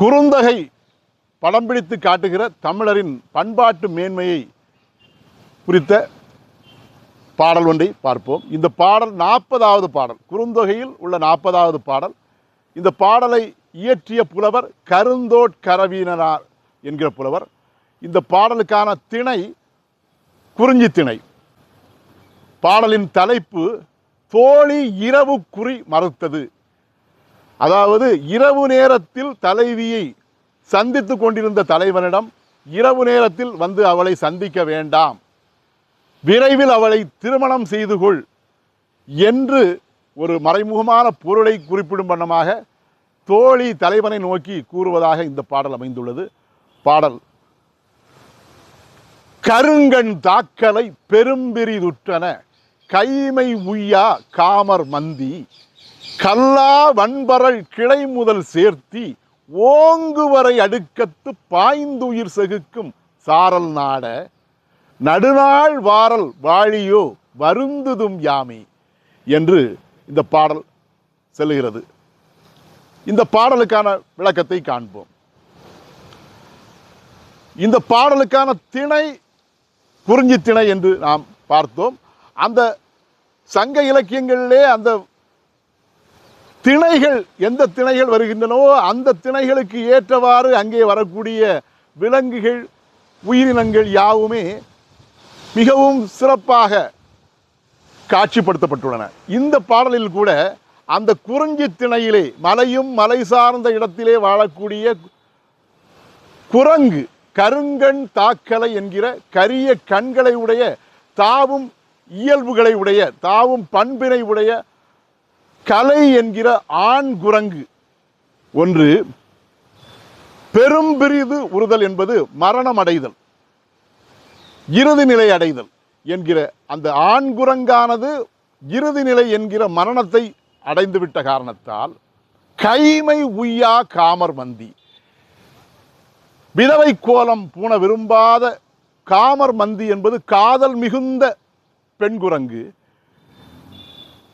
குறுந்தகை படம் பிடித்து காட்டுகிற தமிழரின் பண்பாட்டு மேன்மையை குறித்த பாடல் ஒன்றை பார்ப்போம். இந்த பாடல் நாற்பதாவது பாடல். குறுந்தொகையில் உள்ள நாற்பதாவது பாடல். இந்த பாடலை இயற்றிய புலவர் கருந்தோட்கரவீனனார் என்கிற புலவர். இந்த பாடலுக்கான திணை குறிஞ்சி திணை. பாடலின் தலைப்பு தோழி இரவு குறி மறுத்தது. அதாவது இரவு நேரத்தில் தலைவியை சந்தித்து கொண்டிருந்த தலைவனிடம் இரவு நேரத்தில் வந்து அவளை சந்திக்க வேண்டாம். விரைவில் அவளை திருமணம் செய்து கொள் என்று ஒரு மறைமுகமான பொருளை குறிப்பிடும் வண்ணமாக தோழி தலைவனை நோக்கி கூறுவதாக இந்த பாடல் அமைந்துள்ளது. பாடல் கருங்கண் தாக்கலை பெரும்பிரிதுற்றன கைமை உய்யா காமர் மந்தி கல்லா வன்பரல் கிளை முதல் சேர்த்தி ஓங்குவரை அடுக்கத்து பாய்ந்துயிர் செகுக்கும் சாரல் நாட நடுநாள் வாரல் வாழியோ வருந்துதும் யாமே என்று இந்த பாடல் செல்லுகிறது. இந்த பாடலுக்கான விளக்கத்தை காண்போம். இந்த பாடலுக்கான திணை குறிஞ்சி திணை என்று நாம் பார்த்தோம். அந்த சங்க இலக்கியங்களிலே அந்த திணைகள் எந்த திணைகள் வருகின்றனவோ அந்த திணைகளுக்கு ஏற்றவாறு அங்கே வரக்கூடிய விலங்குகள் உயிரினங்கள் யாவுமே மிகவும் சிறப்பாக காட்சிப்படுத்தப்பட்டுள்ளன. இந்த பாடலில் கூட அந்த குறிஞ்சி திணையிலே மலையும் மலை சார்ந்த இடத்திலே வாழக்கூடிய குரங்கு கருங்கண் தாக்கலை என்கிற கரிய கண்களை உடைய தாவும் இயல்புகளை உடைய தாவும் பண்பினை உடைய கலை என்கிற ஆண் குரங்கு. ஒன்று பெரும்பிரிது உறுதல் என்பது மரணம் அடைதல். இறுதி நிலை அடைதல் என்கிற அந்த ஆண் குரங்கானது இறுதி நிலை என்கிற மரணத்தை அடைந்துவிட்ட காரணத்தால் கைமை உய்யா காமர் மந்தி. விதவை கோலம் பூண விரும்பாத காமர் மந்தி என்பது காதல் மிகுந்த பெண் குரங்கு.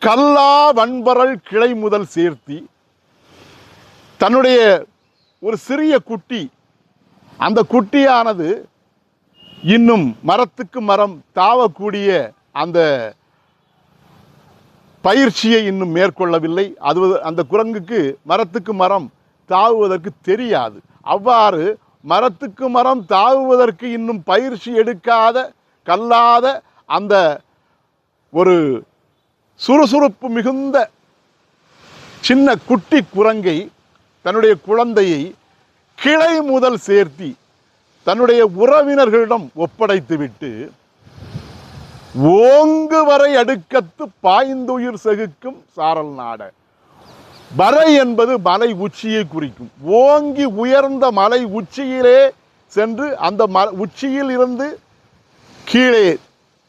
கல்லா வன்பரல் கிளை முதல் சேர்த்தி தன்னுடைய ஒரு சிறிய குட்டி அந்த குட்டியானது இன்னும் மரத்துக்கு மரம் தாவக்கூடிய அந்த பயிற்சியை இன்னும் மேற்கொள்ளவில்லை. அது அந்த குரங்குக்கு மரத்துக்கு மரம் தாவுவதற்கு தெரியாது. அவ்வாறு மரத்துக்கு மரம் தாவுவதற்கு இன்னும் பயிற்சி எடுக்காத கல்லாத அந்த ஒரு சுறுசுறுப்பு மிகுந்த சின்ன குட்டி குரங்கை தன்னுடைய குழந்தையை கிளை முதல் சேர்த்தி தன்னுடைய உறவினர்களிடம் ஒப்படைத்துவிட்டு ஓங்கு வரை அடுக்கத்து பாய்ந்துயிர் செகுக்கும் சாரல் நாட. வரை என்பது மலை உச்சியை குறிக்கும். ஓங்கி உயர்ந்த மலை உச்சியிலே சென்று அந்த ம உச்சியில் இருந்து கீழே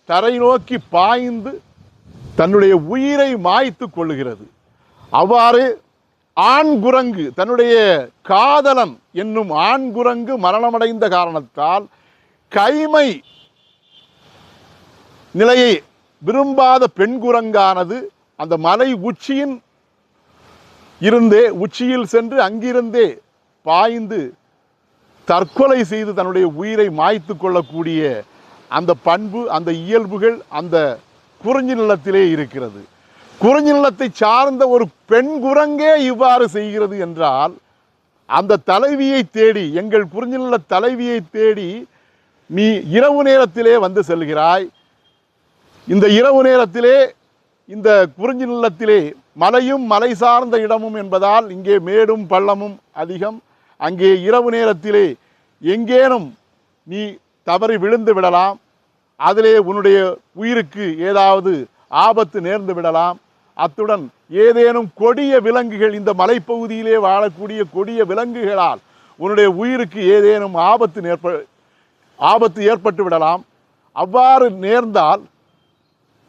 தரை நோக்கி பாய்ந்து தன்னுடைய உயிரை மாய்த்து கொள்ளுகிறது. அவ்வாறு ஆண் குரங்கு தன்னுடைய காதலன் என்னும் ஆண் குரங்கு மரணமடைந்த காரணத்தால் கைமை நிலையை விரும்பாத பெண் குரங்கானது அந்த மலை உச்சியின் இருந்தே உச்சியில் சென்று அங்கிருந்தே பாய்ந்து தற்கொலை செய்து தன்னுடைய உயிரை மாய்த்து கொள்ளக்கூடிய அந்த பண்பு அந்த இயல்புகள் அந்த குறிஞ்சி நிலத்திலே இருக்கிறது. குறிஞ்சி நிலத்தை சார்ந்த ஒரு பெண் குரங்கே இவ்வாறு செய்கிறது என்றால் அந்த தலைவியை தேடி எங்கள் குறிஞ்சி நில தலைவியை தேடி நீ இரவு நேரத்திலே வந்து செல்கிறாய். இந்த இரவு நேரத்திலே இந்த குறிஞ்சி நிலத்திலே மலையும் மலை சார்ந்த இடமும் என்பதால் இங்கே மேடும் பள்ளமும் அதிகம். அங்கே இரவு நேரத்திலே எங்கேனும் நீ தவறி விழுந்து விடலாம். அதிலே உன்னுடைய உயிருக்கு ஏதாவது ஆபத்து நேர்ந்து விடலாம். அத்துடன் ஏதேனும் கொடிய விலங்குகள் இந்த மலைப்பகுதியிலே வாழக்கூடிய கொடிய விலங்குகளால் உன்னுடைய உயிருக்கு ஏதேனும் ஆபத்து நேர்ப ஆபத்து ஏற்பட்டு விடலாம். அவ்வாறு நேர்ந்தால்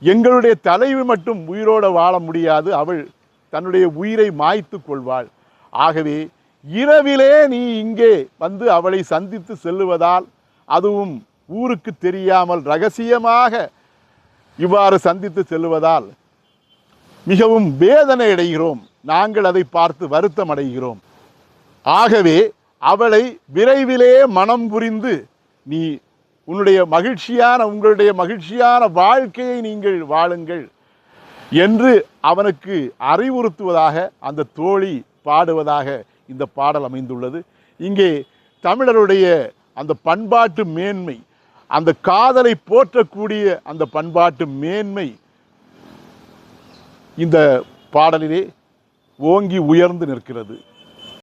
எங்களுடைய தலைவி மட்டும் உயிரோடு வாழ முடியாது. அவள் தன்னுடைய உயிரை மாய்த்து கொள்வாள். ஆகவே இரவிலே நீ இங்கே வந்து அவளை சந்தித்து செல்லுவதால் அதுவும் ஊருக்கு தெரியாமல் ரகசியமாக இவ்வாறு சந்தித்து செல்வதால் மிகவும் வேதனை அடைகிறோம். நாங்கள் அதை பார்த்து வருத்தம் அடைகிறோம். ஆகவே அவளை விரைவிலே மனம் புரிந்து நீ உன்னுடைய மகிழ்ச்சியான உங்களுடைய மகிழ்ச்சியான வாழ்க்கையை நீங்கள் வாழுங்கள் என்று அவனுக்கு அறிவுறுத்துவதாக அந்த தோழி பாடுவதாக இந்த பாடல் அமைந்துள்ளது. இங்கே தமிழருடைய அந்த பண்பாட்டு மேன்மை அந்த காதலை போற்றக்கூடிய அந்த பண்பாட்டு மேன்மை இந்த பாடலிலே ஓங்கி உயர்ந்து நிற்கிறது.